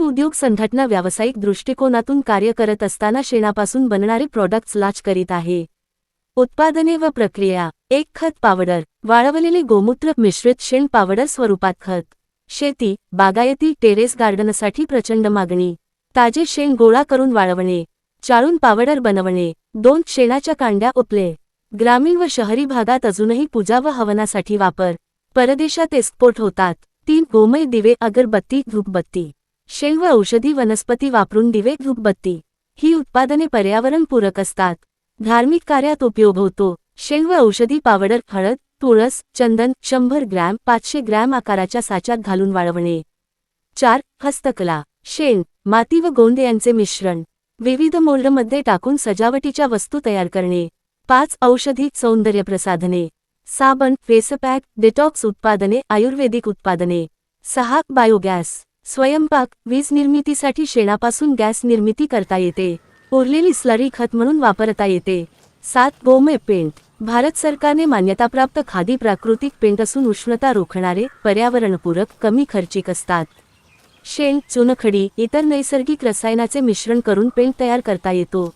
शिव उद्योग संघटना व्यावसायिक दृष्टिकोनातून कार्य करत असताना शेणापासून बनणारे प्रॉडक्ट्स लाच करीत आहे. उत्पादने व प्रक्रिया. एक खत पावडर. वाळवलेले गोमूत्र मिश्रित शेण पावडर स्वरूपात खत. शेती. बागायती टेरेस गार्डनसाठी प्रचंड मागणी. ताजे शेण गोळा करून वाळवणे. चाळून पावडर बनवणे. दोन शेणाच्या कांड्या उपले ग्रामीण व शहरी भागात अजूनही पूजा व हवनासाठी वापर. परदेशात एक्सपोर्ट होतात. तीन गोमय दिवे अगरबत्ती धूपबत्ती. शेंग व औषधी वनस्पती वापरून दिवे धूपबत्ती ही उत्पादने पर्यावरणपूरक असतात. धार्मिक कार्यात उपयोग होतो. शेंग व औषधी पावडर हळद तुळस चंदन शंभर ग्रॅम पाचशे ग्रॅम आकाराच्या साच्यात घालून वाळवणे. चार हस्तकला शेंग माती व गोंद यांचे मिश्रण. विविध मोल्डमध्ये टाकून सजावटीच्या वस्तू तयार करणे. पाच औषधी सौंदर्य प्रसाधने साबण फेसपॅक डिटॉक्स उत्पादने आयुर्वेदिक उत्पादने. सहा बायोगॅस. स्वयंपाक वीज निर्मितीसाठी शेणापासून गॅस निर्मिती करता येते. उरलेली स्लरी खत म्हणून वापरता येते. सात गोमय पेंट. भारत सरकारने मान्यताप्राप्त खादी प्राकृतिक पेंट असून उष्णता रोखणारे पर्यावरणपूरक कमी खर्चिक असतात. शेण चुनखडी इतर नैसर्गिक रसायनाचे मिश्रण करून पेंट तयार करता येतो.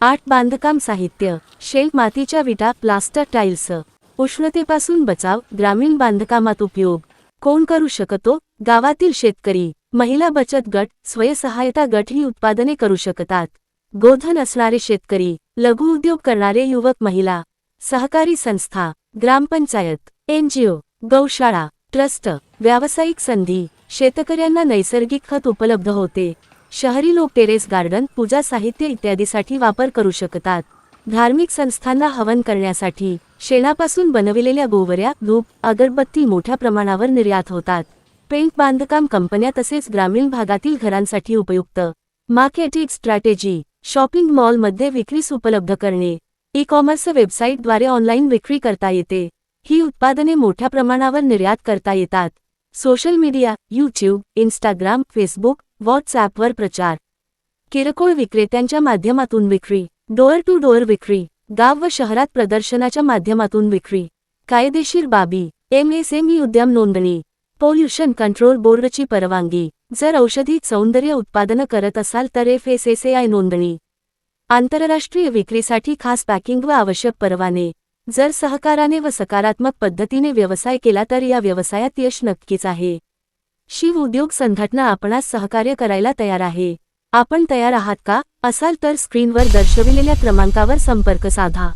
आठ बांधकाम साहित्य. शेण मातीच्या विटा प्लास्टर टाईल्स. उष्णतेपासून बचाव ग्रामीण बांधकामात उपयोग. कोण करू शकतो? गावातील शेतकरी महिला बचत गट स्वयंसहायता गट ही उत्पादने करू शकतात. गोधन असणारे शेतकरी लघु उद्योग करणारे युवक महिला सहकारी संस्था ग्रामपंचायत एनजीओ गौशाळा ट्रस्ट व्यावसायिक संधी शेतकऱ्यांना नैसर्गिक खत उपलब्ध होते. शहरी लोक टेरेस गार्डन पूजा साहित्य इत्यादीसाठी वापर करू शकतात. धार्मिक संस्थांना हवन करण्यासाठी शेणापासून बनविलेल्या गोवऱ्या धूप अगरबत्ती मोठ्या प्रमाणावर निर्यात होतात. पेंट बांधकाम कंपन्या तसेच ग्रामीण भागातील घरांसाठी उपयुक्त. Marketing strategy. शॉपिंग मॉलमध्ये विक्रीस उपलब्ध करणे. ई कॉमर्स वेबसाईटद्वारे ऑनलाईन विक्री करता येते. ही उत्पादने मोठ्या प्रमाणावर निर्यात करता येतात. Social media YouTube Instagram Facebook व्हॉट्सॲपवर प्रचार. किरकोळ विक्रेत्यांच्या माध्यमातून विक्री. डोअर टू डोअर विक्री. गाव व शहरात प्रदर्शनाच्या माध्यमातून विक्री. कायदेशीर बाबी. एमएसएमई उद्यम नोंदणी. पोल्युशन कंट्रोल बोर्डची परवानगी. जर औषधी सौंदर्य उत्पादनं करत असाल तर F S S A I नोंदणी. आंतरराष्ट्रीय विक्रीसाठी खास पॅकिंग व आवश्यक परवाने. जर सहकाराने व सकारात्मक पद्धतीने व्यवसाय केला तर या व्यवसायात यश नक्कीच आहे. शिव उद्योग संघटना आपणास सहकार्य करायला तयार आहे. आपण तयार आहात का? असाल तर स्क्रीनवर दर्शविलेल्या क्रमांकावर संपर्क साधा.